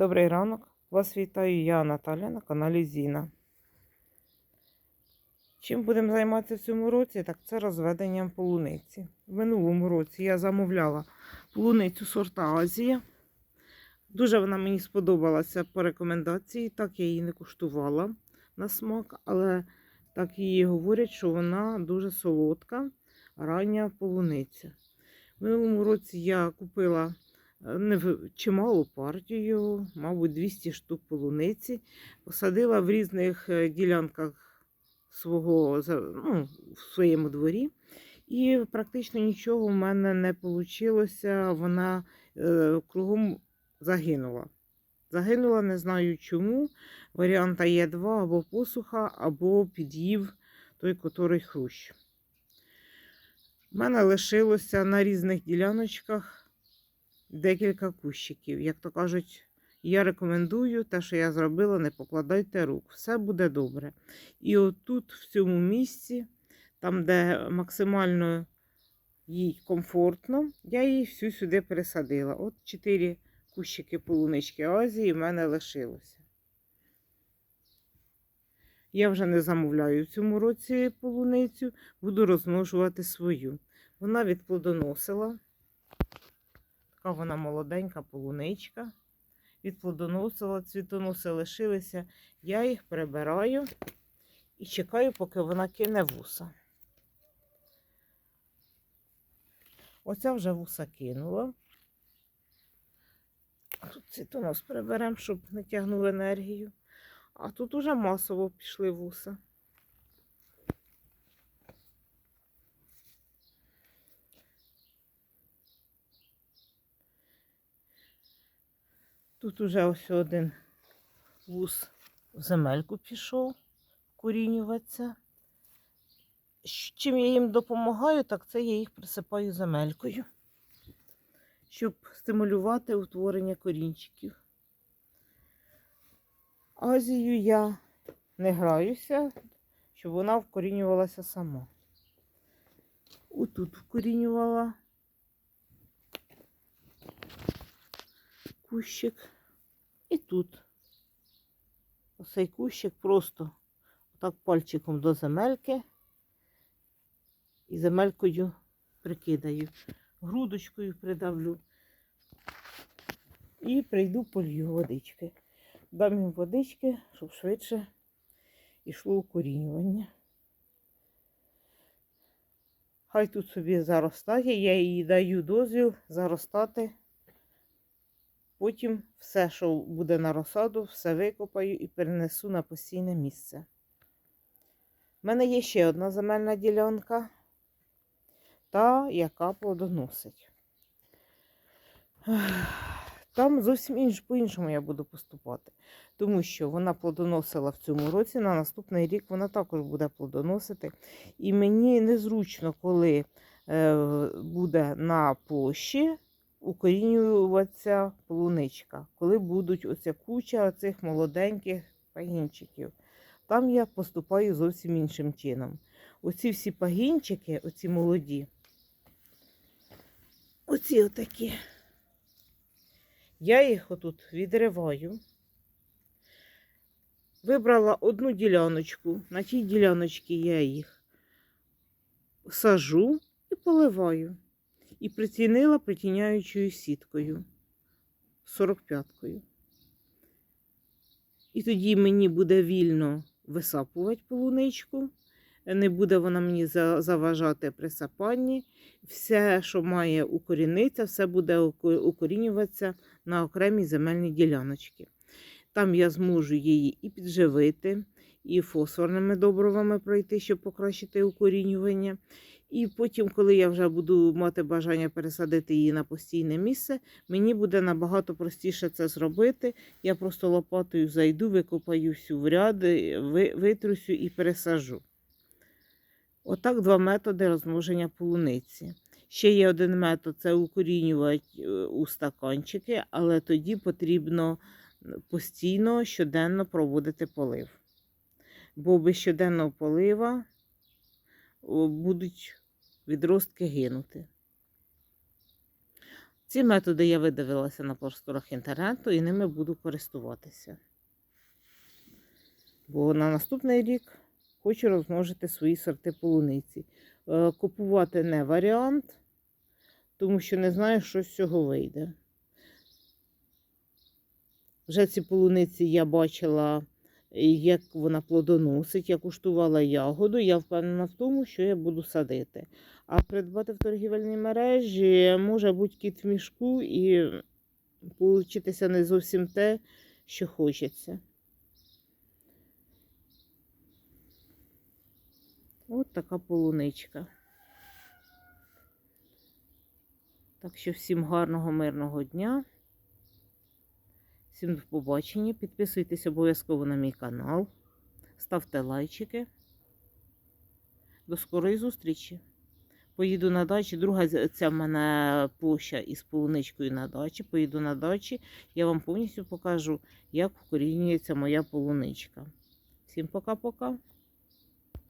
Добрий ранок. Вас вітаю я, Наталя, на каналі Зіна. Чим будемо займатися в цьому році, так це розведенням полуниці. В минулому році я замовляла полуницю сорта Азія. Дуже вона мені сподобалася по рекомендації, так я її не куштувала на смак, але так її говорять, що вона дуже солодка, рання полуниця. В минулому році я купила чималу партію, мабуть, 200 штук полуниці. Посадила в різних е, ділянках свого, ну, в своєму дворі. І практично нічого в мене не вийшло. Вона е, кругом загинула. Загинула, не знаю чому. Варіанта є два: або посуха, або під'їв той, котрий хрущ. У мене лишилося на різних діляночках декілька кущиків. Як то кажуть, я рекомендую те, що я зробила, не покладайте рук. Все буде добре. І отут, в цьому місці, там, де максимально їй комфортно, я її всю сюди пересадила. От чотири кущики полунички Азії в мене лишилося. Я вже не замовляю в цьому році полуницю, буду розмножувати свою. Вона відплодоносила. Така вона молоденька полуничка. Відплодоносила, цвітоноси лишилися. Я їх прибираю і чекаю, поки вона кине вуса. Оця вже вуса кинула. Тут цвітонос приберемо, щоб не тягнув енергію. А тут уже масово пішли вуса. Тут уже ось один вус в земельку пішов корінюватися. Чим я їм допомагаю, так це я їх присипаю земелькою, щоб стимулювати утворення корінчиків. Азію я не граюся, щоб вона вкорінювалася сама. Отут вкорінювала кущик. І тут. Оцей кущик просто так пальчиком до земельки і земелькою прикидаю. Грудочкою придавлю. І прийду полью водички. Дам їм водички, щоб швидше йшло укорінювання. Хай тут собі заростає, я їй даю дозвіл заростати. Потім все, що буде на розсаду, все викопаю і перенесу на постійне місце. У мене є ще одна земельна ділянка, та яка плодоносить. Там зовсім інш, по-іншому я буду поступати, тому що вона плодоносила в цьому році, на наступний рік вона також буде плодоносити. І мені незручно, коли е, буде на площі укорінюватися полуничка, коли будуть оця куча оцих молоденьких пагінчиків. Там я поступаю зовсім іншим чином. Оці всі пагінчики, оці молоді, оці отакі. Я їх отут відриваю. Вибрала одну діляночку. На тій діляночці я їх сажу і поливаю. І прицінила притіняючою сіткою 45-кою. І тоді мені буде вільно висапувати полуничку. Не буде вона мені заважати при сапанні. Все, що має укорінитися, все буде укорінюватися на окремій земельній діляночці. Там я зможу її і підживити, і фосфорними добривами пройти, щоб покращити укорінювання. І потім, коли я вже буду мати бажання пересадити її на постійне місце, мені буде набагато простіше це зробити. Я просто лопатою зайду, викопаю всю в ряди, витрусю і пересажу. Отак два методи розмноження полуниці. Ще є один метод це укорінювати е, у стаканчики, але тоді потрібно постійно щоденно проводити полив. Бо без щоденного полива будуть відростки гинути. Ці методи я видивилася на просторах інтернету і ними буду користуватися. Бо на наступний рік хочу розмножити свої сорти полуниці. Е, Купувати не варіант, тому що не знаю, що з цього вийде. Вже ці полуниці я бачила, як вона плодоносить, я куштувала ягоду. Я впевнена в тому, що я буду садити. А придбати в торгівельній мережі може бути кіт в мішку і получитися не зовсім те, що хочеться. От така полуничка. Так що всім гарного, мирного дня. Всім до побачення. Підписуйтесь обов'язково на мій канал. Ставте лайчики. До скорої зустрічі. Поїду на дачі. Друга ця в мене площа із полуничкою на дачі. Поїду на дачі. Я вам повністю покажу, як вкорінюється моя полуничка. Всім пока-пока.